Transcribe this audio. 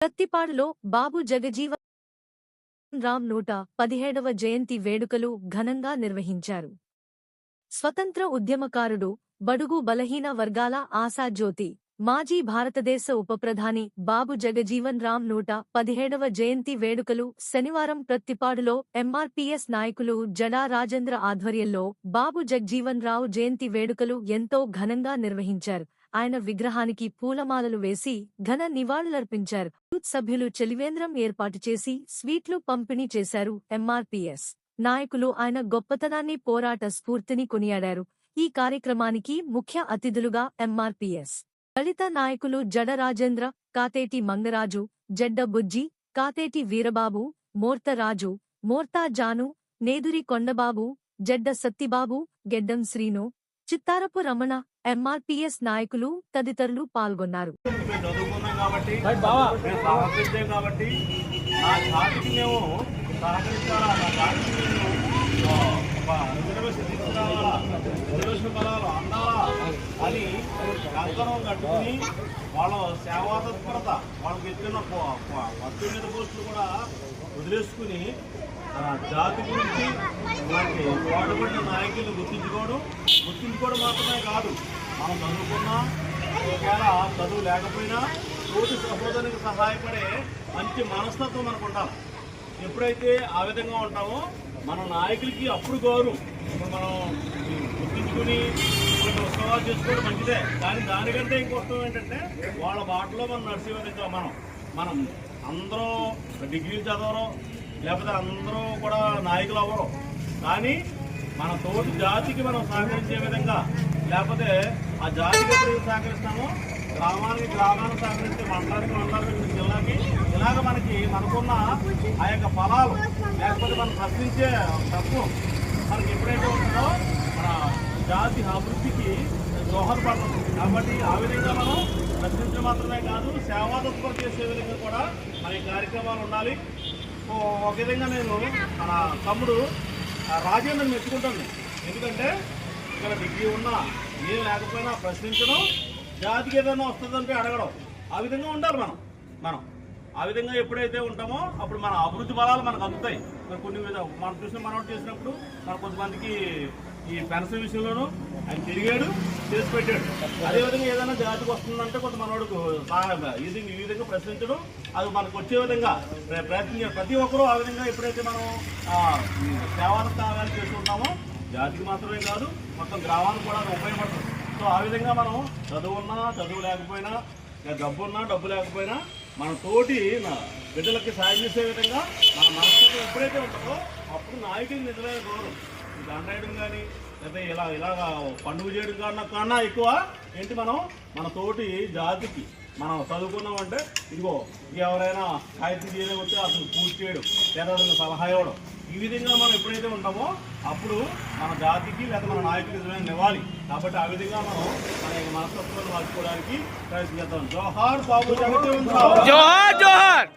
ప్రత్తిపాడులో బాబు జగజీవన్ రామ్ నూట పదిహేడవ జయంతి వేడుకలు ఘనంగా నిర్వహించారు. స్వతంత్ర ఉద్యమకారుడు బడుగు బలహీన వర్గాల ఆశాజ్యోతి మాజీ భారతదేశ ఉప ప్రధాని బాబు జగజీవన్ రామ్ నూట పదిహేడవ జయంతి వేడుకలు శనివారం ప్రత్తిపాడులో ఎంఆర్పీఎస్ నాయకులు జడా రాజేంద్ర ఆధ్వర్యంలో బాబు జగ్జీవన్ రావు జయంతి వేడుకలు ఎంతో ఘనంగా నిర్వహించారు. ఆయన విగ్రహానికి పూలమాలలు వేసి ఘన నివాళులర్పించారు. యూత్ సభ్యులు చెలివేంద్రం ఏర్పాటు చేసి స్వీట్లు పంపిణీ చేశారు. ఎంఆర్పీఎస్ నాయకులు ఆయన గొప్పతనాన్ని పోరాట స్ఫూర్తిని కొనియాడారు. ఈ కార్యక్రమానికి ముఖ్య అతిథులుగా ఎంఆర్పీఎస్ దళిత నాయకులు జడ రాజేంద్ర కాతేటి మంగరాజు జడ్డ బుజ్జి కాతేటి వీరబాబు మోర్తరాజు మోర్తా జాను నేదురి కొండబాబు జడ్డ సత్తిబాబు గెడ్డం శ్రీను చిత్తారపు రమణ ఎంఆర్పీఎస్ నాయకులు తదితరులు పాల్గొన్నారు. అని కంకణం కట్టుకుని వాళ్ళ సేవా తత్పరత వాళ్ళకి ఇచ్చిన మీద పోస్టులు కూడా వదిలేసుకుని జాతి గురించి మనకి నాయకులు నాయకులను గుర్తించుకోవడం గుర్తించుకోవడం మాత్రమే కాదు. మనం చదువుకున్నా ఒకవేళ చదువు లేకపోయినా తోటి సహోదరునికి సహాయపడే మంచి మనస్తత్వం మనకు ఉండాలి. ఎప్పుడైతే ఆ విధంగా ఉంటామో మన నాయకులకి అప్పుడు గౌరవం. ఇప్పుడు మనం గుర్తించుకుని కొన్ని ఉత్సవాలు చేసుకోవడం మంచిదే. కానీ దానికంటే ఇంకొస్తాం ఏంటంటే వాళ్ళ బాటలో మనం నడిచే మనం. మనం అందరూ డిగ్రీలు చదవరు లేకపోతే అందరూ కూడా నాయకులు అవ్వరు కానీ మన తోటి జాతికి మనం సహకరించే విధంగా లేకపోతే ఆ జాతికి ఎప్పుడు సహకరిస్తామో గ్రామానికి గ్రామాన్ని సహకరిస్తే మండలానికి మండలానికి జిల్లాకి ఇలాగ మనకి మనకున్న ఆ యొక్క ఫలాలు లేకపోతే మనం ప్రశ్నించే తప్పు మనకి ఎప్పుడైతే ఉంటుందో మన జాతి అభివృద్ధికి దోహదపడుతుంది కాబట్టి ఆ విధంగా మనం ప్రశ్నించడం మాత్రమే కాదు సేవా తత్పర చేసే విధంగా కూడా మన ఈ కార్యక్రమాలు ఉండాలి. ఓ ఒక విధంగా నేను మన తమ్ముడు ఆ రాజేంద్రని మెచ్చుకుంటాను. ఎందుకంటే ఇక్కడ డిగ్రీ ఉన్నా ఏం లేకపోయినా ప్రశ్నించడం జాతికి ఏదైనా వస్తుందంటే అడగడం. ఆ విధంగా ఉండాలి మనం. మనం. ఆ విధంగా ఎప్పుడైతే ఉంటామో అప్పుడు మన అభివృద్ధి బలాలు మనకు అందుతాయి. మరి కొన్ని మనం చూసిన మనం చేసినప్పుడు మన కొంతమందికి ఈ పెన్షన్ విషయంలోనూ ఆయన తిరిగాడు చేసి పెట్టాడు. అదేవిధంగా ఏదైనా జాతికి వస్తుందంటే కొంత మనోడుకు ఇది ఈ విధంగా ప్రశ్నించడం అది మనకు వచ్చే విధంగా ప్ర- ప్రతి ఒక్కరూ ఆ విధంగా ఎప్పుడైతే మనం సేవాలు ఈ సేవా త్యాగాలు చేస్తుంటామో జాతికి మాత్రమే కాదు మొత్తం గ్రామానికి కూడా అది ఉపయోగపడుతుంది. సో ఆ విధంగా మనం చదువున్నా చదువు లేకపోయినా డబ్బున్నా డబ్బు ఉన్నా డబ్బు లేకపోయినా మన తోటి బిడ్డలకి సాయం చేసే విధంగా మన మనస్తత్వం ఎప్పుడైతే ఉంటుందో అప్పుడు నాయకుడికి నిజమైన గౌరవం. ఈ కానీ లేదా ఇలా ఇలాగా పండుగ చేయడం కన్నా కన్నా ఎక్కువ ఏంటి మనం? మన తోటి జాతికి మనం చదువుకున్నామంటే ఇదిగో ఎవరైనా సాహిత్యం వస్తే అసలు పూర్తి చేయడం లేదా సలహా ఇవ్వడం. ఈ విధంగా మనం ఎప్పుడైతే ఉంటామో అప్పుడు మన జాతికి లేదా మన నాయకులు నిజమైన కాబట్టి ఆ విధంగా మనం మన యొక్క మనస్తత్వాన్ని మార్చుకోవడానికి ప్రయత్నిస్తాం జోహార్ బాబు జోహార్ జోహార్!